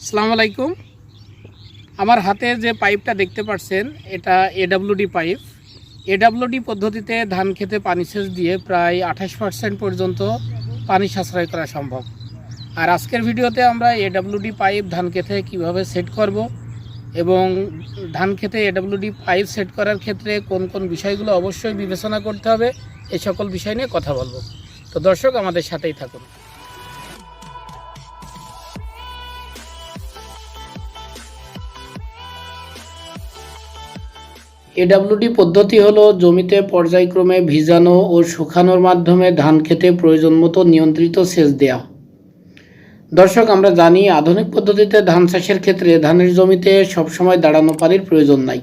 আসসালামু আলাইকুম। আমার হাতে যে পাইপটা দেখতে পাচ্ছেন, এটা এডাব্লিউডি পাইপ। এডাব্লিউডি পদ্ধতিতে ধান খেতে পানি সেচ দিয়ে প্রায় আঠাশ পার্সেন্ট পর্যন্ত পানি সাশ্রয় করা সম্ভব। আর আজকের ভিডিওতে আমরা এডাব্লিউডি পাইপ ধান খেতে কীভাবে সেট করব এবং ধান খেতে এডাব্লিউডি পাইপ সেট করার ক্ষেত্রে কোন কোন বিষয়গুলো অবশ্যই বিবেচনা করতে হবে এই সকল বিষয় নিয়ে কথা বলব। তো দর্শক, আমাদের সাথেই থাকুন। এডাব্লিউডি পদ্ধতি হলো জমিতে পর্যায়ক্রমে ভিজানো ও শুকানোর মাধ্যমে ধান খেতে প্রয়োজন মতো নিয়ন্ত্রিত সেচ দেওয়া দর্শক, আমরা জানি আধুনিক পদ্ধতিতে ধান চাষের ক্ষেত্রে ধানের জমিতে সবসময় দাঁড়ানো পানির প্রয়োজন নাই।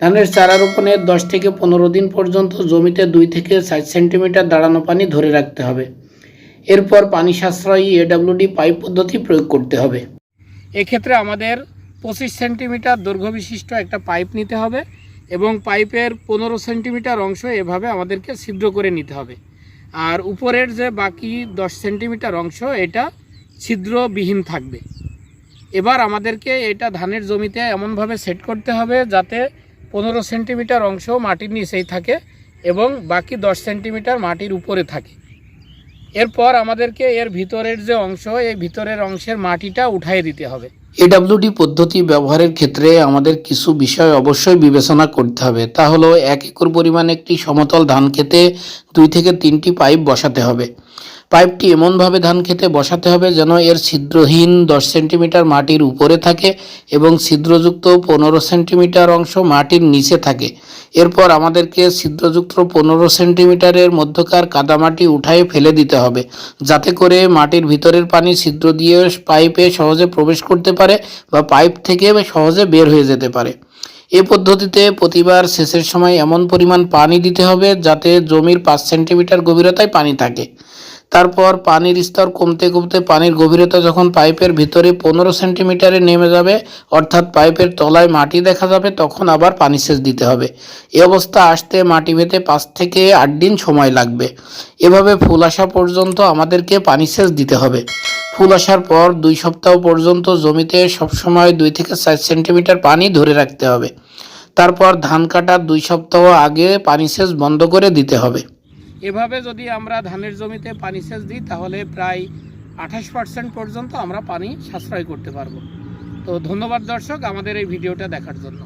ধানের চারা রোপণের দশ থেকে পনেরো দিন পর্যন্ত জমিতে দুই থেকে ষাট সেন্টিমিটার দাঁড়ানো পানি ধরে রাখতে হবে। এরপর পানি সাশ্রয়ী এডাব্লিউডি পাইপ পদ্ধতি প্রয়োগ করতে হবে। এক্ষেত্রে আমাদের পঁচিশ সেন্টিমিটার দৈর্ঘ্য বিশিষ্ট একটা পাইপ নিতে হবে। এবং পাইপের পনেরো সেন্টিমিটার অংশ এভাবে আমাদেরকে ছিদ্র করে নিতে হবে। আর উপরের যে বাকি দশ সেন্টিমিটার অংশ, এটা ছিদ্রবিহীন থাকবে। এবার আমাদেরকে এটা ধানের জমিতে এমনভাবে সেট করতে হবে যাতে পনেরো সেন্টিমিটার অংশ মাটির নিচেই থাকে এবং বাকি দশ সেন্টিমিটার মাটির উপরে থাকে। এরপর আমাদেরকে এর ভিতরের যে অংশ, এই ভিতরের অংশের মাটিটা উঠাই দিতে হবে। এডাব্লিউডি পদ্ধতি ব্যবহারের ক্ষেত্রে আমাদের কিছু বিষয় অবশ্যই বিবেচনা করতে হবে। তা হলো, এক একর পরিমাণ একটি সমতল ধান খেতে দুই থেকে তিনটি পাইপ বসাতে হবে। পাইপটি এমনভাবে ধান খেতে বসাতে হবে যেন এর ছিদ্রহীন দশ সেন্টিমিটার মাটির উপরে থাকে এবং ছিদ্রযুক্ত পনেরো সেন্টিমিটার অংশ মাটির নিচে থাকে। এরপর আমাদেরকে ছিদ্রযুক্ত পনেরো সেন্টিমিটারের মধ্যকার কাদামাটি উঠায় ফেলে দিতে হবে, যাতে করে মাটির ভিতরের পানি ছিদ্র দিয়ে পাইপে সহজে প্রবেশ করতে পারে বা পাইপ থেকে সহজে বের হয়ে যেতে পারে। এ পদ্ধতিতে প্রতিবার সেচের সময় এমন পরিমাণ পানি দিতে হবে যাতে জমির পাঁচ সেন্টিমিটার গভীরতায় পানি থাকে। তারপর পানির স্তর কমতে কমতে পানির গভীরতা যখন পাইপের ভিতরে পনেরো সেন্টিমিটারে নেমে যাবে, অর্থাৎ পাইপের তলায় মাটি দেখা যাবে, তখন আবার পানি সেচ দিতে হবে। এ অবস্থা আসতে মাটি ভেতে পাঁচ থেকে আট দিন সময় লাগবে। এভাবে ফুল আসা পর্যন্ত আমাদেরকে পানি সেচ দিতে হবে। ফুল আসার পর দুই সপ্তাহ পর্যন্ত জমিতে সবসময় দুই থেকে চার সেন্টিমিটার পানি ধরে রাখতে হবে। তারপর ধান কাটার দুই সপ্তাহ আগে পানি সেচ বন্ধ করে দিতে হবে। এভাবে যদি আমরা ধানের জমিতে পানি সেচ দিই, তাহলে প্রায় আঠাশ পার্সেন্ট পর্যন্ত আমরা পানি সাশ্রয় করতে পারব। তো ধন্যবাদ দর্শক আমাদের এই ভিডিওটা দেখার জন্য।